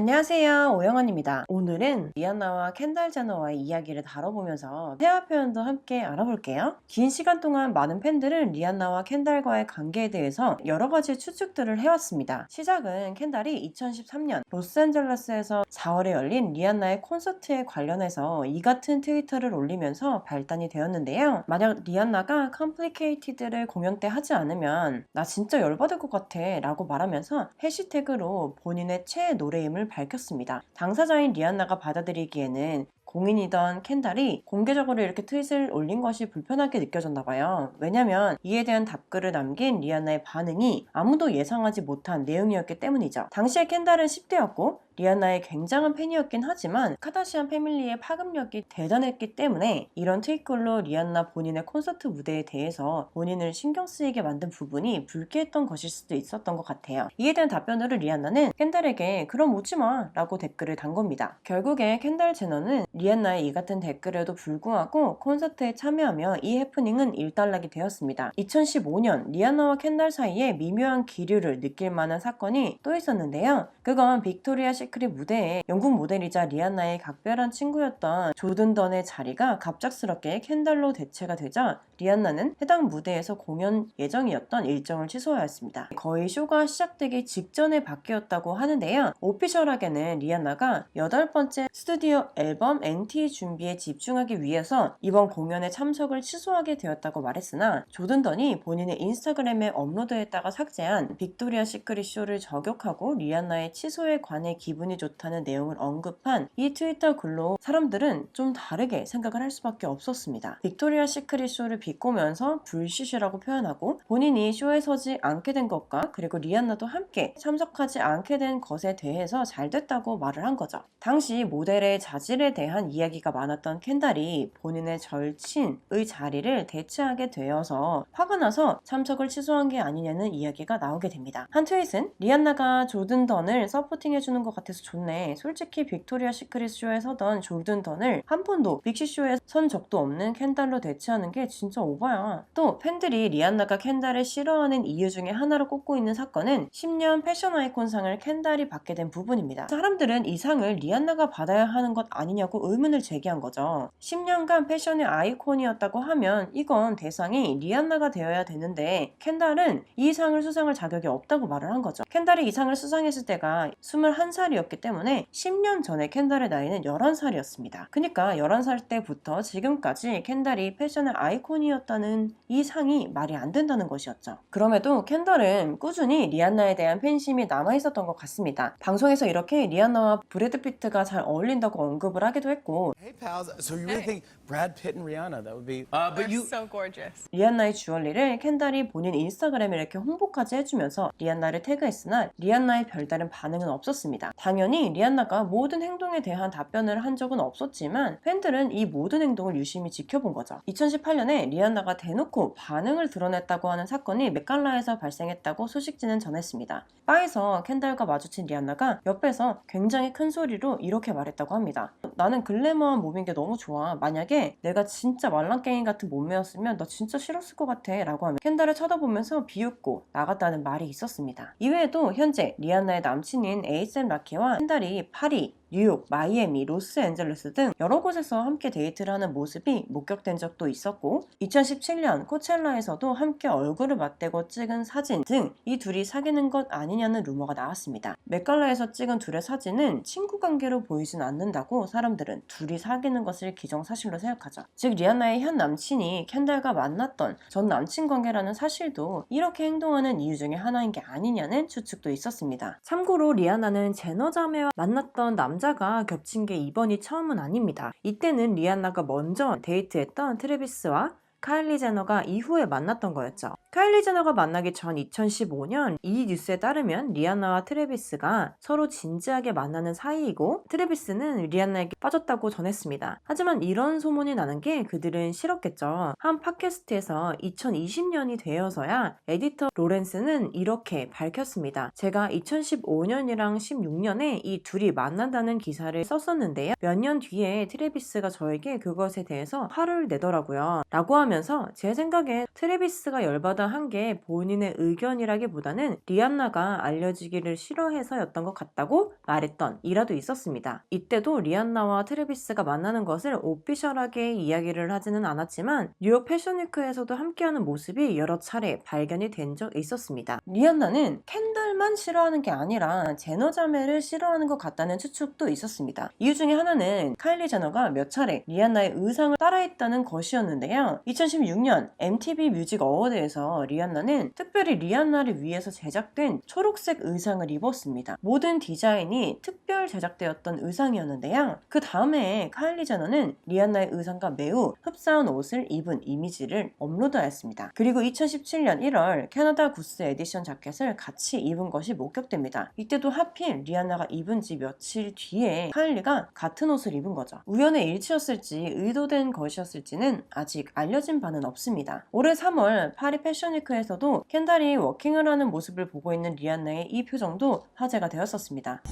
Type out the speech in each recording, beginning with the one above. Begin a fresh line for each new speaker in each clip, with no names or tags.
안녕하세요. 오영원입니다. 오늘은 리안나와 켄달 제너와의 이야기를 다뤄보면서 회화 표현도 함께 알아볼게요. 긴 시간 동안 많은 팬들은 리안나와 켄달과의 관계에 대해서 여러 가지 추측들을 해왔습니다. 시작은 켄달이 2013년 로스앤젤레스에서 4월에 열린 리안나의 콘서트에 관련해서 이 같은 트위터를 올리면서 발단이 되었는데요. 만약 리안나가 컴플리케이티드를 공연 때 하지 않으면 나 진짜 열받을 것 같아 라고 말하면서 해시태그로 본인의 최애 노래임을 밝혔습니다. 당사자인 리안나가 받아들이기에는 공인이던 켄달이 공개적으로 이렇게 트윗을 올린 것이 불편하게 느껴졌나 봐요. 왜냐면 이에 대한 답글을 남긴 리안나의 반응이 아무도 예상하지 못한 내용이었기 때문이죠. 당시에 켄달은 10대였고 리안나의 굉장한 팬이었긴 하지만 카다시안 패밀리의 파급력이 대단했기 때문에 이런 트윗글로 리안나 본인의 콘서트 무대에 대해서 본인을 신경 쓰이게 만든 부분이 불쾌했던 것일 수도 있었던 것 같아요. 이에 대한 답변으로 리안나는 켄달에게 그럼 웃지 마 라고 댓글을 단 겁니다. 결국에 켄달 제너는 리안나의 이 같은 댓글에도 불구하고 콘서트에 참여하며 이 해프닝은 일단락이 되었습니다. 2015년 리안나와 켄달 사이에 미묘한 기류를 느낄 만한 사건이 또 있었는데요. 그건 빅토리아 시 크릿 무대에 영국 모델이자 리안나의 각별한 친구였던 조든 던의 자리가 갑작스럽게 켄달로 대체가 되자 리안나는 해당 무대에서 공연 예정이었던 일정을 취소하였습니다. 거의 쇼가 시작되기 직전에 바뀌었다고 하는데요. 오피셜하게는 리안나가 여덟 번째 스튜디오 앨범 NT 준비에 집중하기 위해서 이번 공연에 참석을 취소하게 되었다고 말했으나 조든 던이 본인의 인스타그램에 업로드했다가 삭제한 빅토리아 시크릿 쇼를 저격하고 리안나의 취소에 관해 기분이 좋다는 내용을 언급한 이 트위터 글로 사람들은 좀 다르게 생각을 할 수밖에 없었습니다. 빅토리아 시크릿 쇼를 비 꼬면서 불시시라고 표현하고 본인이 쇼에 서지 않게 된 것과 그리고 리안나도 함께 참석하지 않게 된 것에 대해서 잘 됐다고 말을 한 거죠. 당시 모델의 자질에 대한 이야기가 많았던 켄달이 본인의 절친의 자리를 대체하게 되어서 화가 나서 참석을 취소한 게 아니냐는 이야기가 나오게 됩니다. 한 트윗은 리안나가 조든 던을 서포팅해주는 것 같아서 좋네. 솔직히 빅토리아 시크릿 쇼에 서던 조든 던을 한 번도 빅시 쇼에 선 적도 없는 켄달로 대체하는 게 진짜 오바야. 또 팬들이 리안나가 켄달을 싫어하는 이유 중에 하나로 꼽고 있는 사건은 10년 패션 아이콘상을 켄달이 받게 된 부분입니다. 사람들은 이 상을 리안나가 받아야 하는 것 아니냐고 의문을 제기한 거죠. 10년간 패션의 아이콘이었다고 하면 이건 대상이 리안나가 되어야 되는데 켄달은 이 상을 수상할 자격이 없다고 말을 한 거죠. 켄달이 이 상을 수상했을 때가 21살이었기 때문에 10년 전에 켄달의 나이는 11살이었습니다. 그러니까 11살 때부터 지금까지 켄달이 패션의 아이콘이 었다는 이 상이 말이 안 된다는 것이었죠. 그럼에도 켄달은 꾸준히 리안나에 대한 팬심이 남아 있었던 것 같습니다. 방송에서 이렇게 리안나와 브래드 피트가 잘 어울린다고 언급을 하기도 했고
Hey pals, so you really think Brad Pitt and Rihanna? That would be.
Uh, but
They're
you.
so gorgeous.
리안나의 주얼리를 켄달이 본인 인스타그램에 이렇게 홍보까지 해주면서 리안나를 태그했으나 리안나의 별다른 반응은 없었습니다. 당연히 리안나가 모든 행동에 대한 답변을 한 적은 없었지만 팬들은 이 모든 행동을 유심히 지켜본 거죠. 2018년에 리안나가 대놓고 반응을 드러냈다고 하는 사건이 맥갈라에서 발생했다고 소식지는 전했습니다. 바에서 켄달과 마주친 리안나가 옆에서 굉장히 큰 소리로 이렇게 말했다고 합니다. 나는 글래머한 몸인 게 너무 좋아. 만약에 내가 진짜 말랑깽이 같은 몸매였으면 나 진짜 싫었을 것 같아. 라고 하면 켄달을 쳐다보면서 비웃고 나갔다는 말이 있었습니다. 이외에도 현재 리안나의 남친인 에이셈 라키와 켄달이 파리, 뉴욕, 마이애미, 로스앤젤레스 등 여러 곳에서 함께 데이트를 하는 모습이 목격된 적도 있었고 2017년 코첼라에서도 함께 얼굴을 맞대고 찍은 사진 등 이 둘이 사귀는 것 아니냐는 루머가 나왔습니다. 맥갈라에서 찍은 둘의 사진은 친구 관계로 보이진 않는다고 사람들은 둘이 사귀는 것을 기정사실로 생각하죠. 즉 리안나의 현 남친이 켄달과 만났던 전 남친 관계라는 사실도 이렇게 행동하는 이유 중에 하나인 게 아니냐는 추측도 있었습니다. 참고로 리아나는 제너 자매와 만났던 남 자가 겹친 게 이번이 처음은 아닙니다. 이때는 리안나가 먼저 데이트했던 트레비스와 카일리 제너가 이후에 만났던 거였죠. 카일리 제너가 만나기 전 2015년 이 뉴스에 따르면 리안나와 트레비스가 서로 진지하게 만나는 사이이고 트레비스는 리안나에게 빠졌다고 전했습니다. 하지만 이런 소문이 나는 게 그들은 싫었겠죠. 한 팟캐스트에서 2020년이 되어서야 에디터 로렌스는 이렇게 밝혔습니다. 제가 2015년이랑 16년에 이 둘이 만난다는 기사를 썼었는데요. 몇 년 뒤에 트레비스가 저에게 그것에 대해서 화를 내더라고요. 라고 하면서 제 생각에 트레비스가 열받아 궁금하다 한 게 본인의 의견이라기보다는 리안나가 알려지기를 싫어해서였던 것 같다고 말했던 이라도 있었습니다. 이때도 리안나와 트래비스가 만나는 것을 오피셜하게 이야기를 하지는 않았지만 뉴욕 패션위크에서도 함께하는 모습이 여러 차례 발견이 된 적 있었습니다. 리안나는 캔들만 싫어하는 게 아니라 제너 자매를 싫어하는 것 같다는 추측도 있었습니다. 이유 중에 하나는 카일리 제너가 몇 차례 리안나의 의상을 따라했다는 것이었는데요. 2016년 MTV 뮤직 어워드에서 리안나는 특별히 리안나를 위해서 제작된 초록색 의상을 입었습니다. 모든 디자인이 특별 제작되었던 의상이었는데요. 그 다음에 카일리 제너는 리안나의 의상과 매우 흡사한 옷을 입은 이미지를 업로드하였습니다. 그리고 2017년 1월 캐나다 구스 에디션 자켓을 같이 입은 것이 목격됩니다. 이때도 하필 리안나가 입은 지 며칠 뒤에 카일리가 같은 옷을 입은 거죠. 우연의 일치였을지 의도된 것이었을지는 아직 알려진 바는 없습니다. 올해 3월 파리 패션 위크에서도 켄달이 워킹을 하는 모습을 보고 있는 리안나의 이 표정도 화제가 되었었습니다.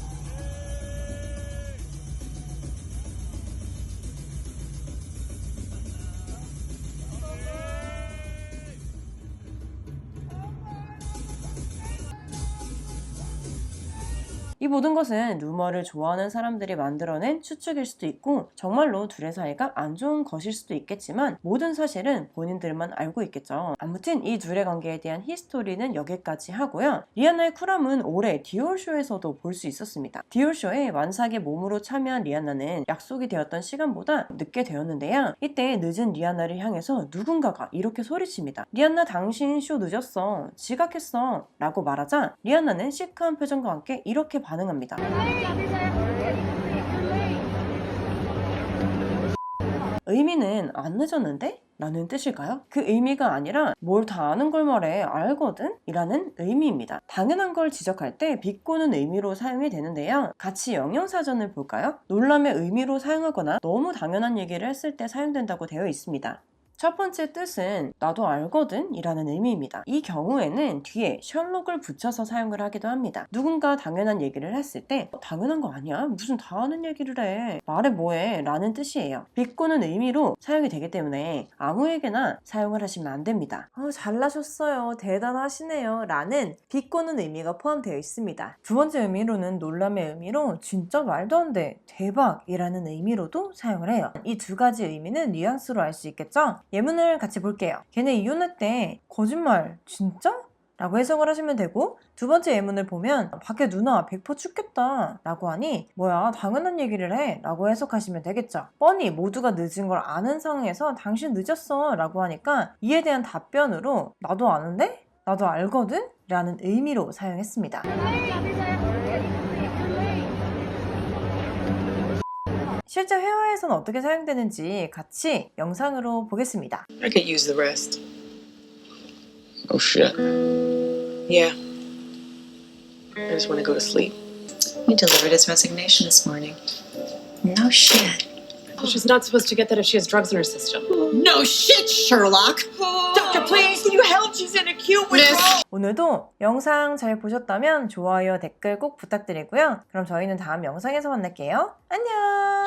이 모든 것은 루머를 좋아하는 사람들이 만들어낸 추측일 수도 있고 정말로 둘의 사이가 안 좋은 것일 수도 있겠지만 모든 사실은 본인들만 알고 있겠죠. 아무튼 이 둘의 관계에 대한 히스토리는 여기까지 하고요. 리안나의 쿨함은 올해 디올쇼에서도 볼 수 있었습니다. 디올쇼에 만삭의 몸으로 참여한 리안나는 약속이 되었던 시간보다 늦게 되었는데요. 이때 늦은 리안나를 향해서 누군가가 이렇게 소리칩니다. 리안나 당신 쇼 늦었어. 지각했어. 라고 말하자 리안나는 시크한 표정과 함께 이렇게 반 응합니다. 의미는 안 늦었는데? 라는 뜻일까요? 그 의미가 아니라 뭘 다 아는 걸 말해 알거든? 이라는 의미입니다. 당연한 걸 지적할 때 비꼬는 의미로 사용이 되는데요. 같이 영영사전을 볼까요? 놀람의 의미로 사용하거나 너무 당연한 얘기를 했을 때 사용된다고 되어 있습니다. 첫 번째 뜻은 나도 알거든 이라는 의미입니다. 이 경우에는 뒤에 셜록을 붙여서 사용을 하기도 합니다. 누군가 당연한 얘기를 했을 때 어, 당연한 거 아니야? 무슨 다 아는 얘기를 해. 말해 뭐해? 라는 뜻이에요. 비꼬는 의미로 사용이 되기 때문에 아무에게나 사용을 하시면 안 됩니다. 어, 잘나셨어요. 대단하시네요. 라는 비꼬는 의미가 포함되어 있습니다. 두 번째 의미로는 놀람의 의미로 진짜 말도 안 돼. 대박 이라는 의미로도 사용을 해요. 이 두 가지 의미는 뉘앙스로 알 수 있겠죠? 예문을 같이 볼게요. 걔네 이혼했대. 거짓말. 진짜? 라고 해석을 하시면 되고 두 번째 예문을 보면 밖에 누나 100% 춥겠다 라고 하니 뭐야 당연한 얘기를 해 라고 해석하시면 되겠죠 뻔히 모두가 늦은 걸 아는 상황에서 당신 늦었어 라고 하니까 이에 대한 답변으로 나도 아는데? 나도 알거든? 라는 의미로 사용했습니다 실제 회화에서는 어떻게 사용되는지 같이 영상으로 보겠습니다
I could use the rest.
Oh shit.
Yeah. I just want to go to sleep.
He delivered his resignation this morning. No shit.
She's not supposed to get that if she has drugs in her system.
No shit, Sherlock.
Doctor, please, can you help? She's in acute withdrawal.
오늘도 영상 잘 보셨다면 좋아요, 댓글 꼭 부탁드리고요. 그럼 저희는 다음 영상에서 만날게요. 안녕!